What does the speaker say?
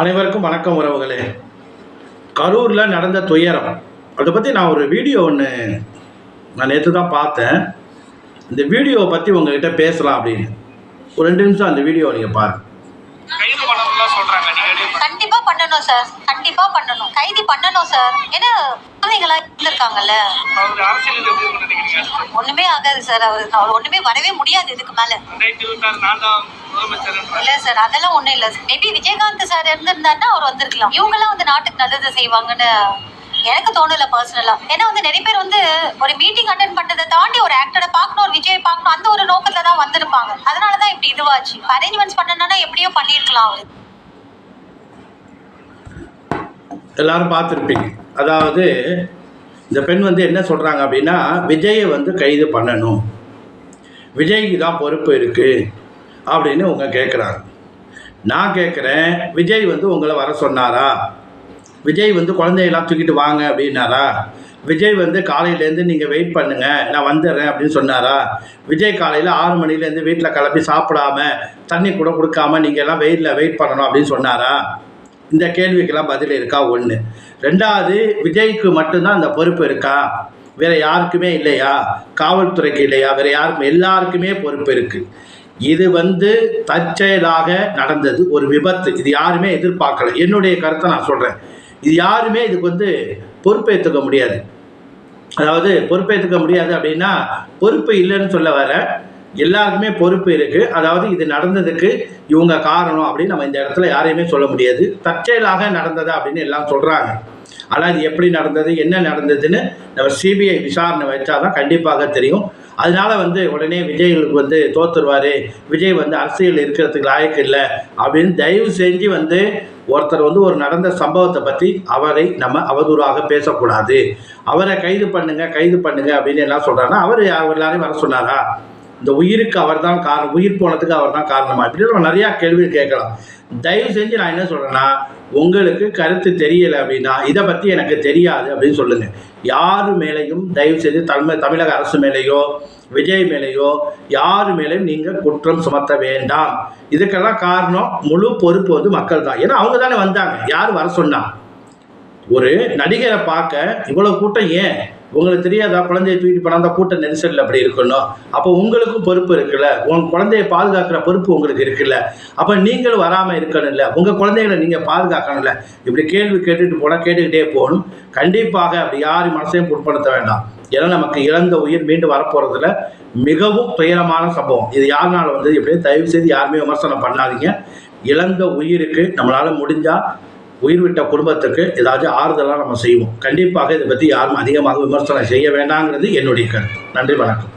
அனைவருக்கும் வணக்கம் உறவுகளே. கரூரில் நடந்த துயரம். அதை பற்றி நான் ஒரு வீடியோ ஒன்று நான் நேற்று தான் பார்த்தேன். இந்த வீடியோவை பற்றி உங்ககிட்ட பேசலாம் அப்படின்னு. ஒரு ரெண்டு நிமிஷம் அந்த வீடியோ நீங்கள் எப்படி கண்டிப்பா பண்ணணும் சார் கண்டிப்பா பண்ணணும். கைதி பண்ணணும் சார் ஏன்னா குழந்தைங்களா இருந்திருக்காங்கல்ல. அவர் அரசியல் எப்படி இருக்குன்னு நினைக்கிறீங்க ஒண்ணுமே ஆகாது சார் அவர் அவர் ஒண்ணுமே வரவே முடியாது இதுக்கு மேல. இல்ல சார் அதெல்லாம் ஒண்ணும் இல்ல மேபி விஜயகாந்த் சார் இருந்திருந்தாருன்னா அவர் வந்திருக்கலாம். இவங்க எல்லாம் வந்து நாட்டுக்கு நல்லது செய்வாங்கன்னு எனக்கு தோணல பர்சனலா ஏன்னா வந்து நிறைய பேர் வந்து ஒரு மீட்டிங் அட்டன் பண்றதை தாண்டி ஒரு ஆக்டரை பார்க்கணும் ஒரு விஜய் பார்க்கணும் அந்த ஒரு நோக்கத்துல தான் வந்திருப்பாங்க. அதனாலதான் இப்படி இதுவாச்சு. அரேஞ்ச்மெண்ட்ஸ் பண்ணனா எப்படியோ பண்ணிருக்கலாம் அவரு. எல்லாரும் பார்த்துருப்பீங்க. அதாவது இந்த பெண் வந்து என்ன சொல்கிறாங்க அப்படின்னா விஜயை வந்து கைது பண்ணணும். விஜய்க்கு தான் பொறுப்பு இருக்குது அப்படின்னு உங்க கேட்குறாங்க நான் கேட்குறேன் விஜய் வந்து உங்களை வர சொன்னாரா? விஜய் வந்து குழந்தையெல்லாம் தூக்கிட்டு வாங்க அப்படின்னாரா? விஜய் வந்து காலையிலேருந்து நீங்கள் வெயிட் பண்ணுங்கள் நான் வந்துடுறேன் அப்படின்னு சொன்னாரா? விஜய் காலையில் ஆறு மணிலேருந்து வீட்டில் கிளம்பி சாப்பிடாம தண்ணி கூட கொடுக்காம நீங்கள் எல்லாம் வெயிலில் வெயிட் பண்ணணும் அப்படின்னு சொன்னாரா? இந்த கேள்விக்கெல்லாம் பதில் இருக்கா? ஒன்று ரெண்டாவது விஜய்க்கு மட்டும்தான் அந்த பொறுப்பு இருக்கா? வேற யாருக்குமே இல்லையா? காவல்துறைக்கு இல்லையா? வேறு யாருக்கும் எல்லாருக்குமே பொறுப்பு இருக்குது இது வந்து தற்செயலாக நடந்தது ஒரு விபத்து. இது யாருமே எதிர்பார்க்கல. என்னுடைய கருத்தை நான் சொல்கிறேன் இது யாருமே இதுக்கு வந்து பொறுப்பேற்றுக்க முடியாது. அதாவது பொறுப்பேற்றுக்க முடியாது அப்படின்னா பொறுப்பு இல்லைன்னு சொல்ல வர எல்லாருக்குமே பொறுப்பு இருக்கு. அதாவது இது நடந்ததுக்கு இவங்க காரணம் அப்படின்னு நம்ம இந்த இடத்துல யாரையுமே சொல்ல முடியாது. தற்செயலாக நடந்ததா அப்படின்னு எல்லாம் சொல்றாங்க. ஆனால் இது எப்படி நடந்தது என்ன நடந்ததுன்னு நம்ம சிபிஐ விசாரணை வச்சாதான் கண்டிப்பாக தெரியும். அதனால வந்து உடனே விஜய்களுக்கு வந்து தோத்துருவார். விஜய் வந்து அரசியல் இருக்கிறதுக்கு லாயக்கு இல்லை அப்படின்னு தயவு செஞ்சு வந்து ஒருத்தர் வந்து ஒரு நடந்த சம்பவத்தை பற்றி அவரை நம்ம அவதூறாக பேசக்கூடாது. அவரை கைது பண்ணுங்க கைது பண்ணுங்க அப்படின்னு எல்லாம் சொல்கிறாங்கன்னா அவர் அவர் எல்லாரையும் வர சொன்னாரா? இந்த உயிருக்கு அவர் தான் காரணம் உயிர் போனதுக்கு அவர் தான் காரணமா? இப்படி நம்ம நிறையா கேள்வி கேட்கலாம். தயவு செஞ்சு நான் என்ன சொல்கிறேன்னா உங்களுக்கு கருத்து தெரியலை அப்படின்னா இதை பற்றி எனக்கு தெரியாது அப்படின்னு சொல்லுங்கள் யார் மேலேயும் தயவு செஞ்சு தமிழ் தமிழக அரசு மேலேயோ விஜய் மேலேயோ யார் மேலேயும் நீங்கள் குற்றம் சுமத்த வேண்டாம். இதுக்கெல்லாம் காரணம் முழு பொறுப்பு வந்து மக்கள் தான் ஏன்னா அவங்க தானே வந்தாங்க. யார் வர சொன்னாங்க ஒரு நடிகரை பார்க்க இவ்வளவு கூட்டம் ஏன்? உங்களுக்கு தெரியாதா? குழந்தைய தூக்கிட்டு போனால் அந்த கூட்ட நெரிசலில் அப்படி இருக்கணும். அப்போ உங்களுக்கும் பொறுப்பு இருக்குல்ல. உன் குழந்தைய பாதுகாக்கிற பொறுப்பு உங்களுக்கு இருக்குல்ல. அப்போ நீங்களும் வராமல் இருக்கணும்ல உங்கள் குழந்தைகளை நீங்கள் பாதுகாக்கணும்ல இப்படி கேள்வி கேட்டுட்டு போனால் கேட்டுக்கிட்டே போகணும். கண்டிப்பாக அப்படி யாரும் மனசையும் புட்படுத்த வேண்டாம். ஏன்னா நமக்கு இழந்த உயிர் மீண்டும் வரப்போகிறதுல மிகவும் துயரமான சம்பவம். இது யாருனால வந்து இப்படியே தயவு செய்து யாருமே விமர்சனம் பண்ணாதீங்க. இழந்த உயிருக்கு நம்மளால் முடிஞ்சால் உயிர் விட்ட குடும்பத்துக்கு ஏதாச்சும் ஆறுதலாக நம்ம செய்வோம். கண்டிப்பாக இதை பற்றி யாரும் அதிகமாக விமர்சனம் செய்ய வேண்டாங்கிறது என்னுடைய கருத்து. நன்றி வணக்கம்.